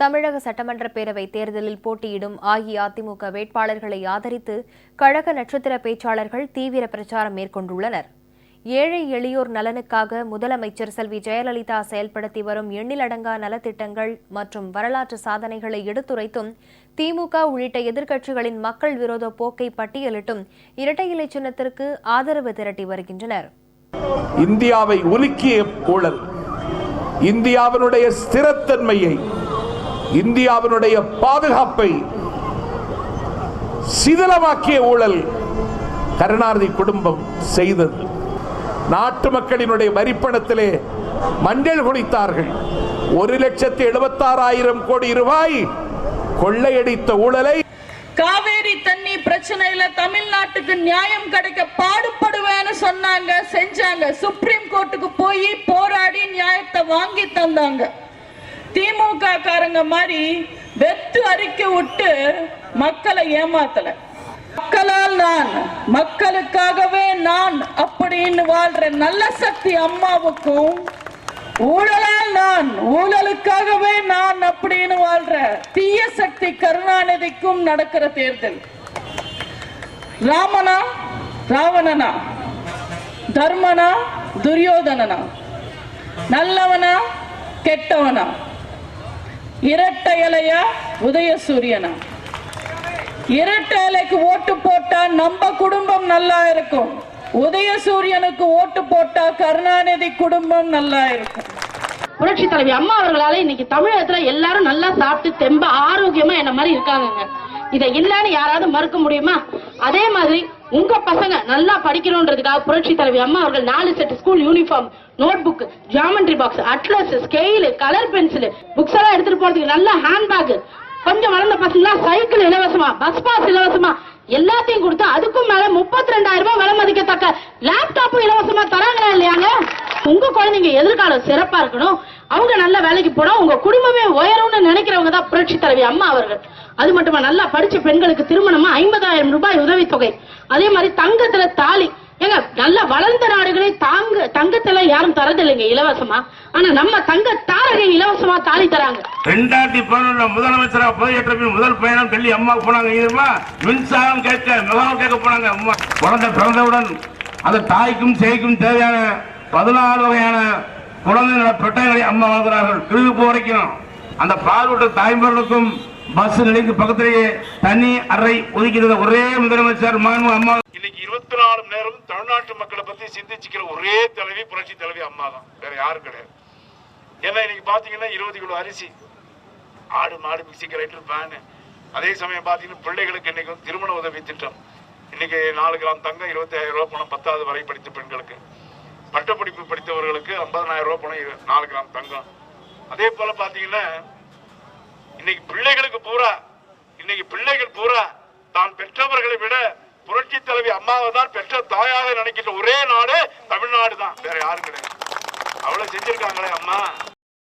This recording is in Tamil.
தமிழக சட்டமன்ற பேரவை தேர்தலில் போட்டியிடும் அஇஅதிமுக வேட்பாளர்களை ஆதரித்து கழக நட்சத்திர பேச்சாளர்கள் தீவிர பிரச்சாரம் மேற்கொண்டுள்ளனர். ஏழை எளியோர் நலனுக்காக முதலமைச்சர் செல்வி ஜெயலலிதா செயல்படுத்தி வரும் எண்ணிலடங்கா நலத்திட்டங்கள் மற்றும் வரலாற்று சாதனைகளை எடுத்துரைத்தும் திமுக உள்ளிட்ட எதிர்க்கட்சிகளின் மக்கள் விரோத போக்கை பட்டியலிட்டும் இரட்டை இலை சின்னத்திற்கு ஆதரவு திரட்டி வருகின்றனர். இந்தியாவை உலுக்கிய ஊழல் இந்தியாவினுடைய ஸ்திரத்தன்மையை இந்தியாவினுடைய பாதுகாப்பை சிதிலமாக்கிய ஊழல் கருணாநிதி குடும்பம் செய்தது. நாட்டு மக்களினுடைய வரிப்பணத்திலே மஞ்சள் குடித்தார்கள். ஒரு லட்சத்தி எழுபத்தாறாயிரம் கோடி ரூபாய் கொள்ளையடித்த ஊழலை காவேரி தண்ணி பிரச்சனையில தமிழ்நாட்டுக்கு நியாயம் கிடைக்க பாடுபடுவேன்னு சொன்னாங்க செஞ்சாங்க. சுப்ரீம் கோர்ட்டுக்கு போய் போராடி நியாயத்தை வாங்கி தந்தாங்க. திமுக காரங்க மாதிரி வெத்து அறிக்கை விட்டு மக்களை ஏமாத்தல. மக்களால் நான் மக்களுக்காகவே நான் அப்படின்னு வாழ்ற நல்ல சக்தி அம்மாவுக்கும் ஊழலால் நான் ஊழலுக்காகவே நான் அப்படின்னு வாழ்ற தீய சக்தி கருணாநிதிக்கும் நடக்கிற தேர்தல். ராமனா ராவணனா தர்மனா துரியோதனனா நல்லவனா கெட்டவனா? இரட்டை இலையா? உதயசூரியனா? இரட்டை இலைக்கு ஓட்டு போட்டா நம்ம குடும்பம் நல்லா இருக்கும். உதய சூரியனுக்கு ஓட்டு போட்டா கருணாநிதி குடும்பம் நல்லா இருக்கும். புரட்சி தலைவி அம்மா அவர்களால இன்னைக்கு தமிழகத்துல எல்லாரும் நல்லா சாப்பிட்டு தெம்ப ஆரோக்கியமா என்ன மாதிரி இருக்காங்கங்க. இதை இல்லைன்னு யாராவது மறுக்க முடியுமா? அதே மாதிரி உங்க பசங்க நல்லா படிக்கணும்ன்றதுக்காக புரட்சி தலைவி அம்மா அவர்கள் நாலு set school uniform note book geometry box atlas scale colour pencil books எல்லாம் எடுத்துட்டு போறதுக்கு நல்ல ஹேண்ட்பேக் கொஞ்சம் வளர்ந்த பசங்களா சைக்கிள் இலவசமா பஸ் பாஸ் இலவசமா எல்லாத்தையும் கொடுத்து அதுக்கும் மேல முப்பத்தி ரெண்டாயிரம் ரூபாய் விலை மதிக்கத்தக்க லேப்டாப்பும் இலவசமா தராங்களா இல்லையாங்க? உங்க குழந்தைங்க எதிர்காலம் சிறப்பா இருக்கணும். அவங்க நல்ல வேலைக்கு போனா உங்க குடும்பமே உயரும்னு நினைக்கிறவங்க தான் புரட்சி தலைவி அம்மா அவர்கள். அது மட்டுமா நல்லா படிச்ச பெண்களுக்கு திருமணமா ஐம்பதாயிரம் ரூபாய் உதவித்தொகை. அதே மாதிரி தங்கத்துல தாலி. ஏங்க நல்ல வளர்ந்த நாடுகளே தாங்க தங்கத்துல யாரும் தரதில்லைங்க இலவசமா. ஆனா நம்ம தங்க தாரகை இலவசமா தாலி தராங்க. ரெண்டாயிரத்தி பதினொன்றுல முதலமைச்சரா பதவியேற்ற பின் முதல் பயணம் டெல்லி அம்மா போனாங்க இதுமா மின்சாரம் கேட்க மிகவும் கேட்க போனாங்க அம்மா. குழந்தை பிறந்தவுடன் அந்த தாய்க்கும் சேய்க்கும் தேவையான பதினாலு வகையான குழந்தை நல அம்மா வாங்குகிறார்கள். கிருகு வரைக்கும் அந்த பாலூட்ட தாய்மார்களுக்கும் பஸ் நிலைக்கு பக்கத்திலேயே தனி அறை ஒதுக்கிறது ஒரே முதலமைச்சர் மாண்பு அம்மா. இன்னைக்கு இருபத்தி நாலு நேரம் தமிழ்நாட்டு மக்களை பத்தி சிந்திச்சுக்கிற ஒரே தலைவி புரட்சி தலைவி அம்மா தான். வேற யாரும் கிடையாது. ஏன்னா இன்னைக்கு பாத்தீங்கன்னா இருபது கிலோ அரிசி. ஆடு மாடு மிக்சி கிரைண்டர் பேனு அதே சமயம் பாத்தீங்கன்னா பிள்ளைகளுக்கு இன்னைக்கு வந்து திருமண உதவி திட்டம். இன்னைக்கு நாலு கிராம் தங்கம் இருபத்தி ஆயிரம் ரூபாய் பணம் பத்தாவது வரை படித்த பெண்களுக்கு. பட்டப்படிப்பு படித்தவர்களுக்கு ஐம்பதனாயிரம் ரூபாய் பணம் நாலு கிராம் தங்கம். அதே போல பாத்தீங்கன்னா இன்னைக்கு பிள்ளைகளுக்கு பூரா இன்னைக்கு பிள்ளைகள் பூரா தான் பெற்றவர்களை விட புரட்சி தலைவி அம்மாவை தான் பெற்ற தாயாக நினைக்கின்ற ஒரே நாடு தமிழ்நாடு தான். வேற யாரு கிடையாது. அவ்வளவு செஞ்சிருக்காங்களே அம்மா.